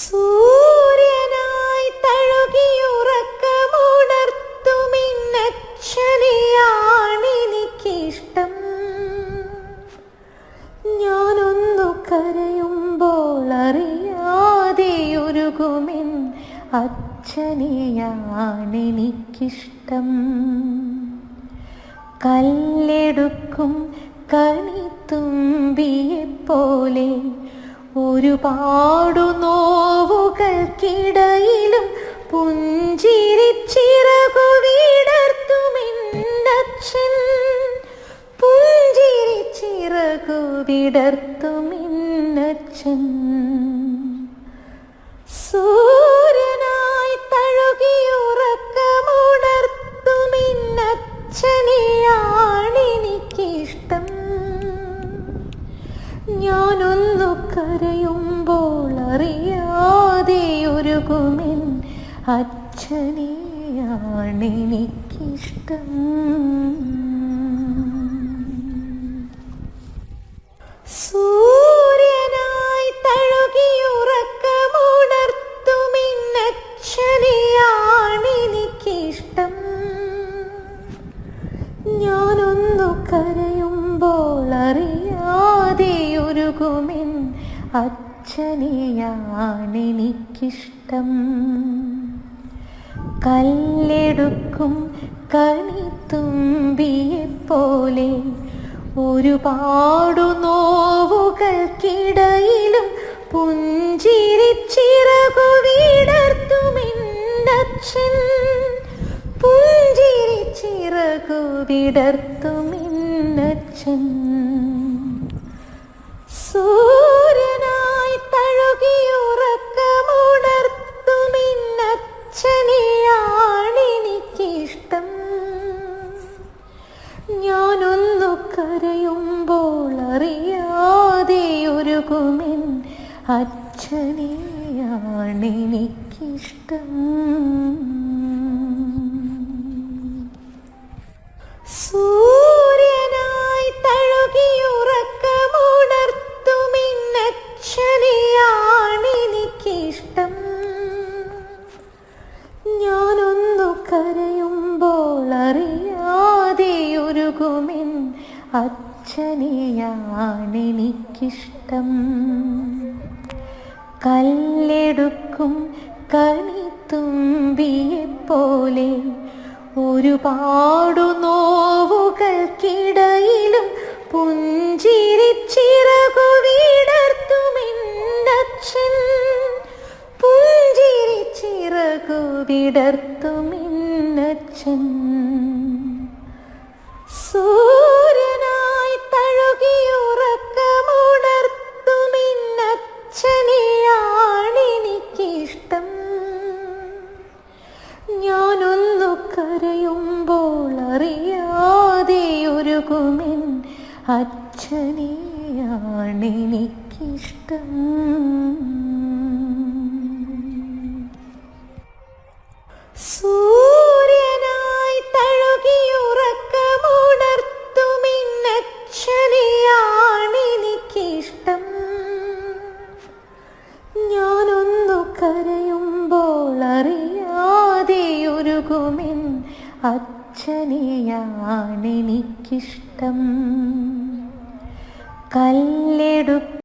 സൂര്യനായി കരയുമ്പോൾ അച്ഛനെയാണെനിക്കിഷ്ടം. കല്ലെടുക്കും കണിത്തുമ്പിയെപ്പോലെ ഒരുപാടു നോവുകൾക്കിടയിലും പുഞ്ചിരിച്ചിറകു വിടർത്തുമിന്നച്ഛൻ പുഞ്ചിരിച്ചിറകു വിടർത്തുമിന്നച്ഛൻ സൂര്യനായി തഴുകിയുറക്കമുണർത്തുമിന്നച്ഛനെയാണെനിക്കിഷ്ടം ഞാനൊന്നു കരയുമ്പോൾ അറിയാതെയൊരുകുമെൻ അച്ഛനെയാണെനിക്കിഷ്ടം സൂര്യനായി തഴുകിയുറക്കമുണർത്തുമിന്നച്ഛനെയാണെനിക്കിഷ്ടം ഞാനൊന്നു കരയുമ്പോൾ അറിയാതെയൊരുകുമെൻ അച്ഛനെയാണെനിക്കിഷ്ടം കല്ലെടുക്കും കണിത്തുമ്പിയെപ്പോലെ ഒരുപാടു നോവുകൾക്കിടയിലും പുഞ്ചിരിച്ചിറകു വിടർത്തുമെന്നച്ഛൻ. പുഞ്ചിരിച്ചിറകു വിടർത്തുമെന്നച്ഛൻ. സൂര്യനായി ഞാനൊന്നു കരയുമ്പോൾ അറിയാതെയൊരുകുമെൻ അച്ഛനെയാണെനിക്കിഷ്ടം സൂര്യനായി തഴുകിയുറക്കമുണർത്തുമിന്നച്ഛനെയാണെനിക്കിഷ്ടം ഞാനൊന്നു കരയുമ്പോൾ അറിയാതെയൊരുകുമെൻ അച്ഛനെയാണെനിക്കിഷ്ടം. കല്ലെടുക്കും കണിത്തുമ്പിയെപ്പോലെ ഒരുപാടു നോവുകൾക്കിടയിലും പുഞ്ചിരിച്ചിറകു വിടർത്തുമിന്നച്ഛൻ. പുഞ്ചിരിച്ചിറകു വിടർത്തുമിന്നച്ഛൻ. സൂര്യനായി കരയുമ്പോൾ അച്ഛനെയാണ് അച്ഛനെയാണെനിക്കിഷ്ടം സൂര്യനായി അച്ഛനെയാണെനിക്കിഷ്ടം കല്ലെടുക്കും